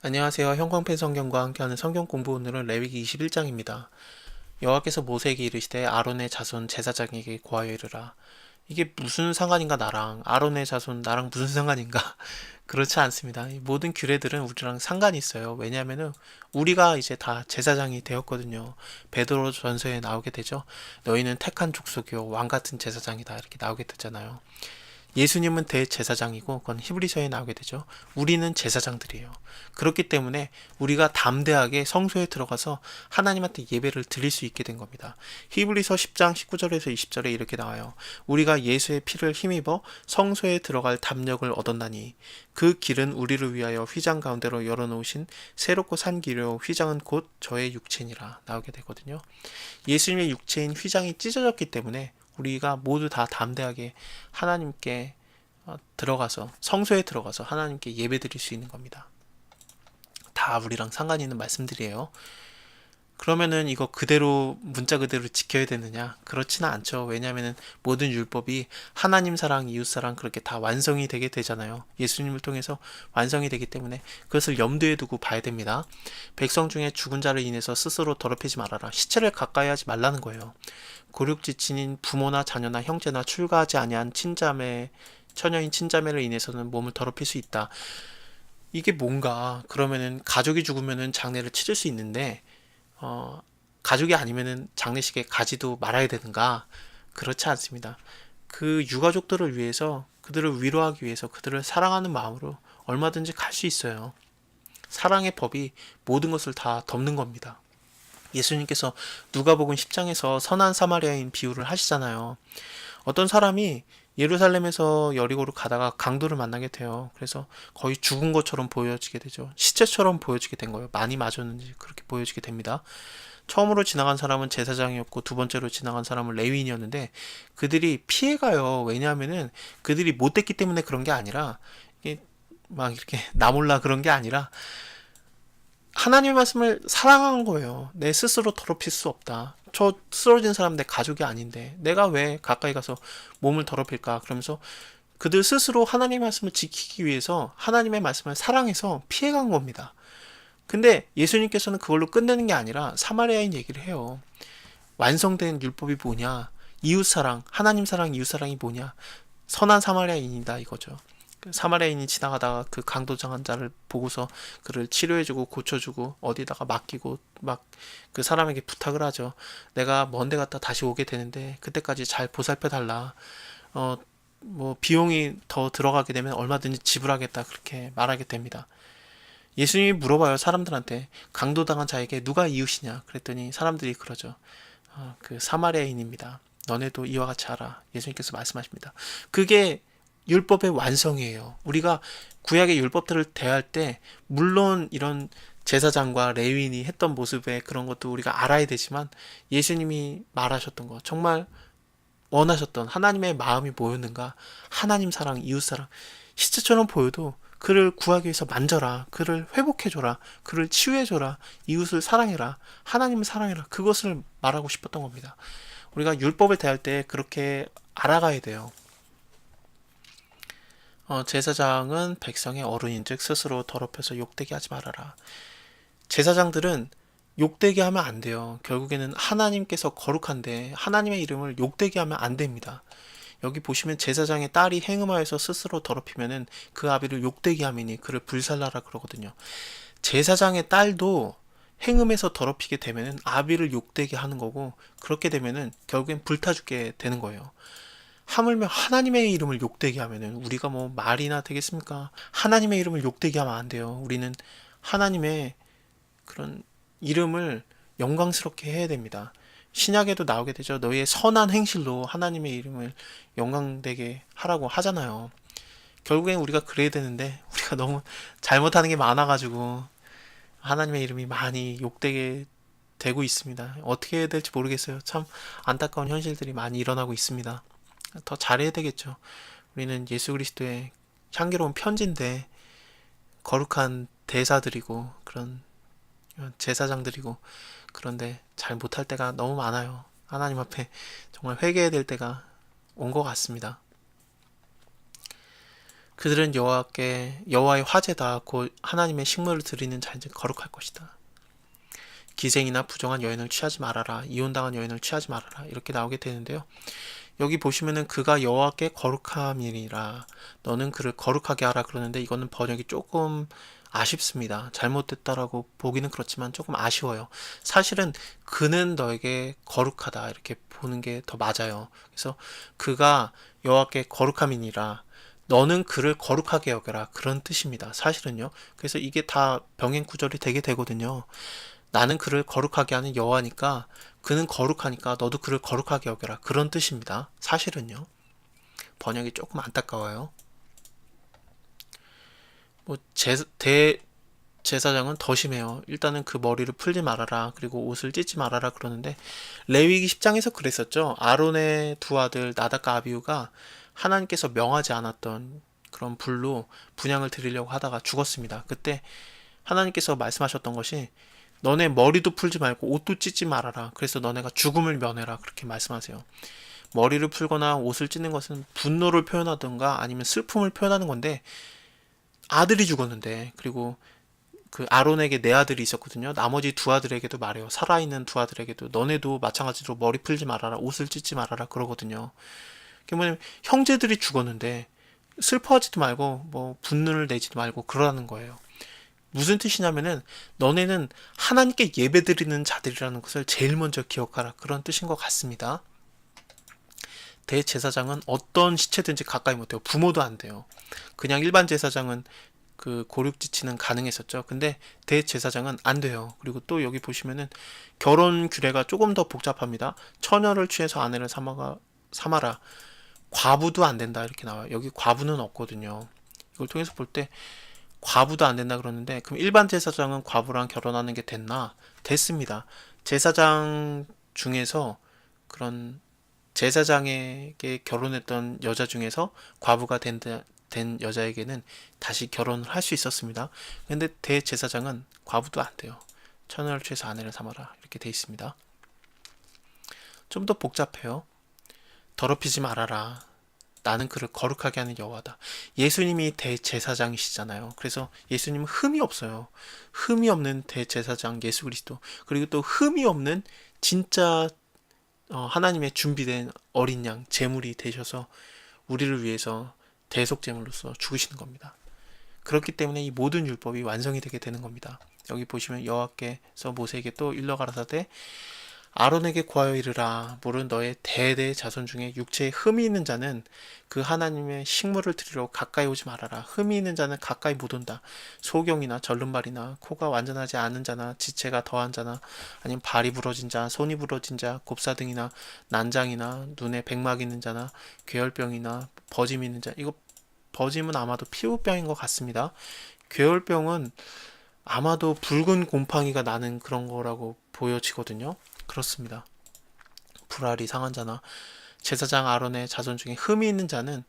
안녕하세요. 형광펜 성경과 함께하는 성경 공부 오늘은 레위기 21장입니다. 여호와께서 모세에게 이르시되 아론의 자손 제사장에게 고하여 이르라. 이게 무슨 상관인가 나랑 아론의 자손 나랑 무슨 상관인가? 그렇지 않습니다. 이 모든 규례들은 우리랑 상관이 있어요. 왜냐하면은 우리가 이제 다 제사장이 되었거든요. 베드로 전서에 나오게 되죠. 너희는 택한 족속이요 왕 같은 제사장이다 이렇게 나오게 되잖아요. 예수님은 대제사장이고 그건 히브리서에 나오게 되죠. 우리는 제사장들이에요. 그렇기 때문에 우리가 담대하게 성소에 들어가서 하나님한테 예배를 드릴 수 있게 된 겁니다. 히브리서 10장 19절에서 20절에 이렇게 나와요. 우리가 예수의 피를 힘입어 성소에 들어갈 담력을 얻었나니 그 길은 우리를 위하여 휘장 가운데로 열어놓으신 새롭고 산 길이요 휘장은 곧 저의 육체니라 나오게 되거든요. 예수님의 육체인 휘장이 찢어졌기 때문에 우리가 모두 다 담대하게 하나님께 어, 들어가서 성소에 들어가서 하나님께 예배드릴 수 있는 겁니다. 다 우리랑 상관이 있는 말씀들이에요. 그러면은 이거 그대로 문자 그대로 지켜야 되느냐? 그렇지는 않죠. 왜냐하면은 모든 율법이 하나님 사랑, 이웃 사랑 그렇게 다 완성이 되게 되잖아요. 예수님을 통해서 완성이 되기 때문에 그것을 염두에 두고 봐야 됩니다. 백성 중에 죽은 자를 인해서 스스로 더럽히지 말아라. 시체를 가까이 하지 말라는 거예요. 고륙지친인 부모나 자녀나 형제나 출가하지 아니한 친자매 처녀인 친자매를 인해서는 몸을 더럽힐 수 있다. 이게 뭔가 그러면은 가족이 죽으면은 장례를 치를 수 있는데 어 가족이 아니면은 장례식에 가지도 말아야 되는가? 그렇지 않습니다. 그 유가족들을 위해서 그들을 위로하기 위해서 그들을 사랑하는 마음으로 얼마든지 갈 수 있어요. 사랑의 법이 모든 것을 다 덮는 겁니다. 예수님께서 누가복음 10장에서 선한 사마리아인 비유를 하시잖아요. 어떤 사람이 예루살렘에서 여리고로 가다가 강도를 만나게 돼요. 그래서 거의 죽은 것처럼 보여지게 되죠. 시체처럼 보여지게 된 거예요. 많이 맞았는지 그렇게 보여지게 됩니다. 처음으로 지나간 사람은 제사장이었고 두 번째로 지나간 사람은 레위인이었는데 그들이 피해가요. 왜냐하면은 그들이 못됐기 때문에 그런 게 아니라 이게 막 이렇게 나 몰라 그런 게 아니라 하나님의 말씀을 사랑한 거예요. 내 스스로 더럽힐 수 없다. 저 쓰러진 사람 내 가족이 아닌데 내가 왜 가까이 가서 몸을 더럽힐까? 그러면서 그들 스스로 하나님의 말씀을 지키기 위해서 하나님의 말씀을 사랑해서 피해간 겁니다. 근데 예수님께서는 그걸로 끝내는 게 아니라 사마리아인 얘기를 해요. 완성된 율법이 뭐냐? 이웃 사랑, 하나님 사랑, 이웃 사랑이 뭐냐? 선한 사마리아인이다 이거죠. 그 사마리아인이 지나가다가 그 강도장한 자를 보고서 그를 치료해주고 고쳐주고 어디다가 맡기고 막 그 사람에게 부탁을 하죠. 내가 먼데 갔다 다시 오게 되는데 그때까지 잘 보살펴 달라. 어, 뭐 비용이 더 들어가게 되면 얼마든지 지불하겠다 그렇게 말하게 됩니다. 예수님이 물어봐요 사람들한테 강도당한 자에게 누가 이웃이냐 그랬더니 사람들이 그러죠. 어, 그 사마리아인입니다. 너네도 이와 같이 하라. 예수님께서 말씀하십니다. 그게 율법의 완성이에요. 우리가 구약의 율법들을 대할 때 물론 이런 제사장과 레위인이 했던 모습의 그런 것도 우리가 알아야 되지만 예수님이 말하셨던 거 정말 원하셨던 하나님의 마음이 뭐였는가? 하나님 사랑, 이웃 사랑. 시체처럼 보여도 그를 구하기 위해서 만져라. 그를 회복해줘라. 그를 치유해줘라. 이웃을 사랑해라. 하나님을 사랑해라. 그것을 말하고 싶었던 겁니다. 우리가 율법을 대할 때 그렇게 알아가야 돼요. 어, 제사장은 백성의 어른인즉 스스로 더럽혀서 욕되게 하지 말아라. 제사장들은 욕되게 하면 안 돼요. 결국에는 하나님께서 거룩한데 하나님의 이름을 욕되게 하면 안 됩니다. 여기 보시면 제사장의 딸이 행음하여서 스스로 더럽히면은 그 아비를 욕되게 하매니 그를 불살라라 그러거든요. 제사장의 딸도 행음해서 더럽히게 되면은 아비를 욕되게 하는 거고 그렇게 되면은 결국엔 불타 죽게 되는 거예요. 하물며 하나님의 이름을 욕되게 하면은 우리가 뭐 말이나 되겠습니까? 하나님의 이름을 욕되게 하면 안 돼요. 우리는 하나님의 그런 이름을 영광스럽게 해야 됩니다. 신약에도 나오게 되죠. 너희의 선한 행실로 하나님의 이름을 영광되게 하라고 하잖아요. 결국엔 우리가 그래야 되는데 우리가 너무 잘못하는 게 많아가지고 하나님의 이름이 많이 욕되게 되고 있습니다. 어떻게 해야 될지 모르겠어요. 참 안타까운 현실들이 많이 일어나고 있습니다. 더 잘해야 되겠죠. 우리는 예수 그리스도의 향기로운 편지인데 거룩한 대사들이고 그런 제사장들이고 그런데 잘 못할 때가 너무 많아요. 하나님 앞에 정말 회개해야 될 때가 온 것 같습니다. 그들은 여호와께 여호와의 화제다 곧 하나님의 식물을 드리는 자인즉 거룩할 것이다. 기생이나 부정한 여인을 취하지 말아라. 이혼당한 여인을 취하지 말아라. 이렇게 나오게 되는데요. 여기 보시면은 그가 여호와께 거룩함이니라. 너는 그를 거룩하게 하라 그러는데 이거는 번역이 조금 아쉽습니다. 잘못됐다라고 보기는 그렇지만 조금 아쉬워요. 사실은 그는 너에게 거룩하다 이렇게 보는 게 더 맞아요. 그래서 그가 여호와께 거룩함이니라. 너는 그를 거룩하게 여겨라. 그런 뜻입니다. 사실은요. 그래서 이게 다 병행 구절이 되게 되거든요. 나는 그를 거룩하게 하는 여호와니까 그는 거룩하니까 너도 그를 거룩하게 여겨라. 그런 뜻입니다. 사실은요. 번역이 조금 안타까워요. 뭐 제, 대 제사장은 더 심해요. 일단은 그 머리를 풀지 말아라. 그리고 옷을 찢지 말아라 그러는데 레위기 10장에서 그랬었죠. 아론의 두 아들 나닥과 아비우가 하나님께서 명하지 않았던 그런 불로 분양을 드리려고 하다가 죽었습니다. 그때 하나님께서 말씀하셨던 것이 너네 머리도 풀지 말고 옷도 찢지 말아라. 그래서 너네가 죽음을 면해라. 그렇게 말씀하세요. 머리를 풀거나 옷을 찢는 것은 분노를 표현하든가 아니면 슬픔을 표현하는 건데 아들이 죽었는데 그리고 그 아론에게 네 아들이 있었거든요. 나머지 두 아들에게도 말해요. 살아있는 두 아들에게도 너네도 마찬가지로 머리 풀지 말아라. 옷을 찢지 말아라. 그러거든요. 그게 뭐냐면 형제들이 죽었는데 슬퍼하지도 말고 뭐 분노를 내지도 말고 그러라는 거예요. 무슨 뜻이냐면은 너네는 하나님께 예배드리는 자들이라는 것을 제일 먼저 기억하라 그런 뜻인 것 같습니다. 대제사장은 어떤 시체든지 가까이 못해요. 부모도 안 돼요. 그냥 일반 제사장은 그 고륙지치는 가능했었죠. 근데 대제사장은 안 돼요. 그리고 또 여기 보시면은 결혼 규례가 조금 더 복잡합니다. 처녀를 취해서 아내를 삼아가 삼아라. 과부도 안 된다 이렇게 나와요. 여기 과부는 없거든요. 이걸 통해서 볼 때 과부도 안 된다 그러는데 그럼 일반 제사장은 과부랑 결혼하는 게 됐나? 됐습니다. 제사장 중에서 그런 제사장에게 결혼했던 여자 중에서 과부가 된, 된 여자에게는 다시 결혼을 할 수 있었습니다. 근데 대제사장은 과부도 안 돼요. 처녀를 취해서 아내를 삼아라 이렇게 돼 있습니다. 좀 더 복잡해요. 더럽히지 말아라. 나는 그를 거룩하게 하는 여호와다. 예수님이 대제사장이시잖아요. 그래서 예수님은 흠이 없어요. 흠이 없는 대제사장 예수 그리스도. 그리고 또 흠이 없는 진짜 어, 하나님의 준비된 어린 양 제물이 되셔서 우리를 위해서 대속 제물로서 죽으시는 겁니다. 그렇기 때문에 이 모든 율법이 완성이 되게 되는 겁니다. 여기 보시면 여호와께서 모세에게 또 일러 가라사대 아론에게 구하여 이르라. 모른 너의 대대 자손 중에 육체에 흠이 있는 자는 그 하나님의 식물을 드리러 가까이 오지 말아라. 흠이 있는 자는 가까이 못 온다. 소경이나 절름발이나 코가 완전하지 않은 자나 지체가 더한 자나 아니면 발이 부러진 자 손이 부러진 자 곱사등이나 난장이나 눈에 백막 있는 자나 괴혈병이나 버짐 있는 자. 이거 버짐은 아마도 피부병인 것 같습니다. 괴혈병은 아마도 붉은 곰팡이가 나는 그런 거라고 보여지거든요. 그렇습니다. 불알이 상한 자나 제사장 아론의 자손 중에 흠이 있는 자는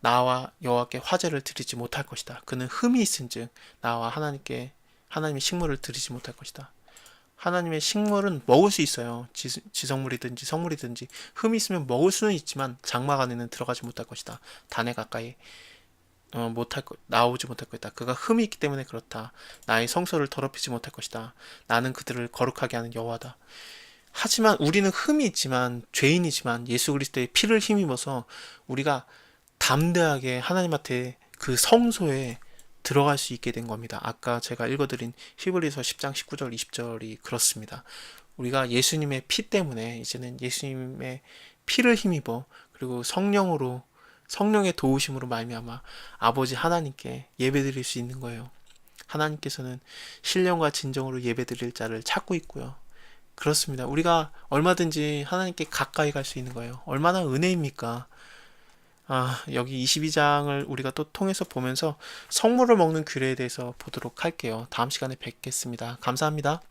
나와 여호와께 화제를 드리지 못할 것이다. 그는 흠이 있은즉 나와 하나님께 하나님의 식물을 드리지 못할 것이다. 하나님의 식물은 먹을 수 있어요. 지, 지성물이든지 성물이든지 흠이 있으면 먹을 수는 있지만 장막 안에는 들어가지 못할 것이다. 단에 가까이 어, 못할 것, 나오지 못할 것이다. 그가 흠이 있기 때문에 그렇다. 나의 성소를 더럽히지 못할 것이다. 나는 그들을 거룩하게 하는 여호와다. 하지만 우리는 흠이 있지만 죄인이지만 예수 그리스도의 피를 힘입어서 우리가 담대하게 하나님한테 그 성소에 들어갈 수 있게 된 겁니다. 아까 제가 읽어드린 히브리서 10장 19절 20절이 그렇습니다. 우리가 예수님의 피 때문에 이제는 예수님의 피를 힘입어 그리고 성령으로 성령의 도우심으로 말미암아 아버지 하나님께 예배드릴 수 있는 거예요. 하나님께서는 신령과 진정으로 예배드릴 자를 찾고 있고요. 그렇습니다. 우리가 얼마든지 하나님께 가까이 갈 수 있는 거예요. 얼마나 은혜입니까? 아, 여기 22장을 우리가 또 통해서 보면서 성물을 먹는 규례에 대해서 보도록 할게요. 다음 시간에 뵙겠습니다. 감사합니다.